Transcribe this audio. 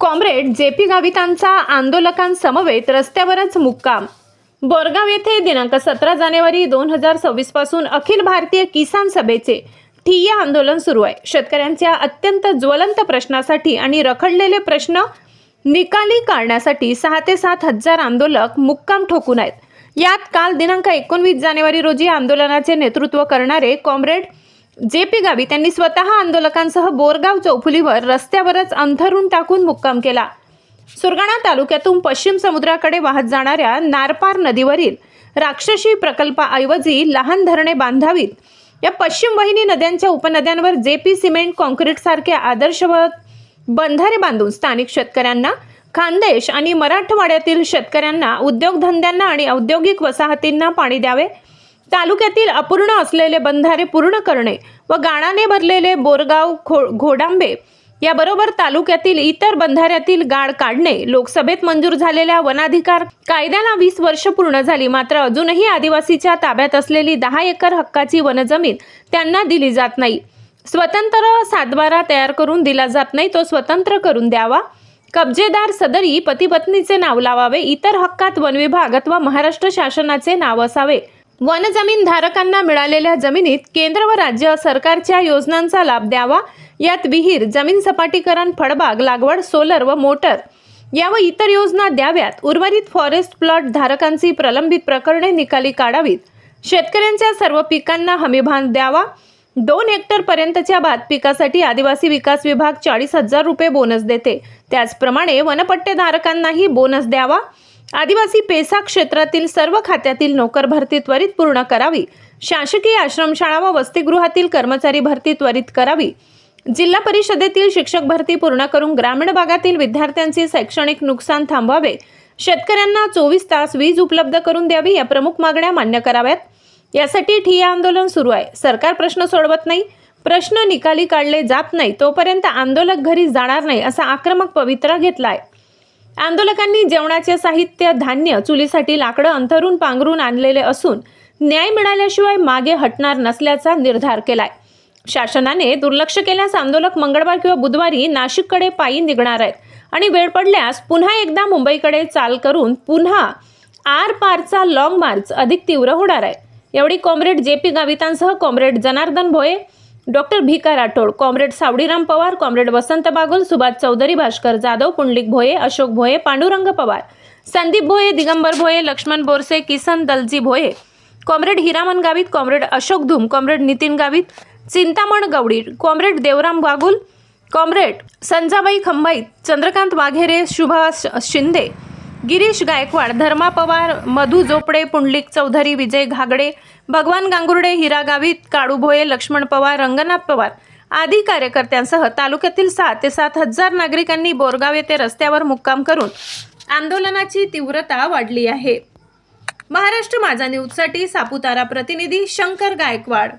Comrade J P गावितांचा आंदोलकांसमवेत रस्त्यावरच मुक्काम. बोरगाव येथे दिनांक सतरा जानेवारी दोन हजार सव्वीसपासून अखिल भारतीय किसान सभेचे ठिय्या आंदोलन सुरू आहे. शेतकऱ्यांच्या अत्यंत ज्वलंत प्रश्नासाठी आणि रखडलेले प्रश्न निकाली काढण्यासाठी सहा ते सात हजार आंदोलक मुक्काम ठोकून आहेत. यात काल दिनांक एकोणवीस जानेवारी रोजी आंदोलनाचे नेतृत्व करणारे कॉम्रेड जे पी गावी त्यांनी स्वतः आंदोलकांसह बोरगाव चौफुलीवर रस्त्यावरच अंथरून टाकून मुक्काम केला. सुरगाणा तालुक्यातून पश्चिम समुद्राकडे वाहत जाणाऱ्या नारपार नदीवरील राक्षसी प्रकल्पाऐवजी लहान धरणे बांधावीत. या पश्चिम वाहिनी नद्यांच्या उपनद्यांवर जे पी सिमेंट कॉन्क्रीट सारखे आदर्शवत बंधारे बांधून स्थानिक शेतकऱ्यांना खानदेश आणि मराठवाड्यातील शेतकऱ्यांना उद्योगधंद्यांना आणि औद्योगिक वसाहतींना पाणी द्यावे तालुक्यातील अपूर्ण असलेले बंधारे पूर्ण करणे व गाणाने भरलेले बोरगाव खो घोडांबे याबरोबर तालुक्यातील इतर बंधाऱ्यातील गाळ काढणे लोकसभेत मंजूर झालेल्या वनाधिकार कायद्याला वीस वर्ष पूर्ण झाली. मात्र अजूनही आदिवासीच्या ताब्यात असलेली दहा एकर हक्काची वनजमीन त्यांना दिली जात नाही. स्वतंत्र सातबारा तयार करून दिला जात नाही तो स्वतंत्र करून द्यावा. कब्जेदार सदरी पतीपत्नीचे नाव लावावे इतर हक्कात वनविभाग अथवा महाराष्ट्र शासनाचे नाव असावे. वनजमीन धारकांना मिळालेल्या जमिनीत केंद्र व राज्य सरकारच्या योजनांचा लाभ द्यावा. यात विहीर जमीन सपाटीकरण फळबाग लागवड सोलर व मोटर या व इतर योजना द्याव्यात. उर्वरित फॉरेस्ट प्लॉट धारकांची प्रलंबित प्रकरणे निकाली काढावीत. शेतकऱ्यांच्या सर्व पिकांना हमीभान द्यावा. दोन हेक्टर पर्यंतच्या भात पिकासाठी आदिवासी विकास विभाग चाळीस हजार रुपये बोनस देते. त्याचप्रमाणे वनपट्टेधारकांनाही बोनस द्यावा. आदिवासी पेसा क्षेत्रातील सर्व खात्यातील नोकर भरती त्वरित पूर्ण करावी. शासकीय आश्रमशाळा व वसतिगृहातील कर्मचारी भरती त्वरित करावी. जिल्हा परिषदेतील शिक्षक भरती पूर्ण करून ग्रामीण भागातील विद्यार्थ्यांचे शैक्षणिक नुकसान थांबवावे. शेतकऱ्यांना चोवीस तास वीज उपलब्ध करून द्यावी या प्रमुख मागण्या मान्य कराव्यात. यासाठी ठिय्या आंदोलन सुरू आहे. सरकार प्रश्न सोडवत नाही. प्रश्न निकाली काढले जात नाही. तोपर्यंत आंदोलक घरी जाणार नाही असा आक्रमक पवित्रा घेतला आहे. आंदोलकांनी जेवणाचे साहित्य धान्य चुलीसाठी लाकडं अंथरून पांघरून आणलेले असून न्याय मिळाल्याशिवाय मागे हटणार नसल्याचा निर्धार केलाय. शासनाने दुर्लक्ष केल्यास आंदोलक मंगळवार किंवा बुधवारी नाशिककडे पायी निघणार आहेत. आणि वेळ पडल्यास पुन्हा एकदा मुंबईकडे चाल करून पुन्हा आर पारचा लाँग मार्च अधिक तीव्र होणार आहे. एवढी comrade J P गावितांसह comrade Janardan Bhoye doctor Bhika Rathod comrade Sawdiram Pawar comrade Vasant Bagul Subhash Chaudhari Bhaskar Jadhav Pundlik Bhoye Ashok Bhoye Pandurang Pawar Sandeep Bhoye Digambar Bhoye Laxman Borse Kisan Dalji Bhoye comrade Hiraman Gavit comrade Ashok Dhum comrade Nitin Gavit Chintaman Gavdi comrade Devram Bagul comrade Sanjabai Khambait Chandrakant Waghere Subhash Shinde Girish Gaikwad Dharma Pawar Madhu Zopde Pundlik Chaudhari Vijay Ghagde Bhagwan Gangurde हिरा गावित काळू भोये लक्ष्मण पवार रंगनाथ पवार आदी कार्यकर्त्यांसह तालुक्यातील सात ते सात हजार नागरिकांनी बोरगाव येथे रस्त्यावर मुक्काम करून आंदोलनाची तीव्रता वाढली आहे. महाराष्ट्र माझा न्यूजसाठी सापुतारा प्रतिनिधी शंकर गायकवाड.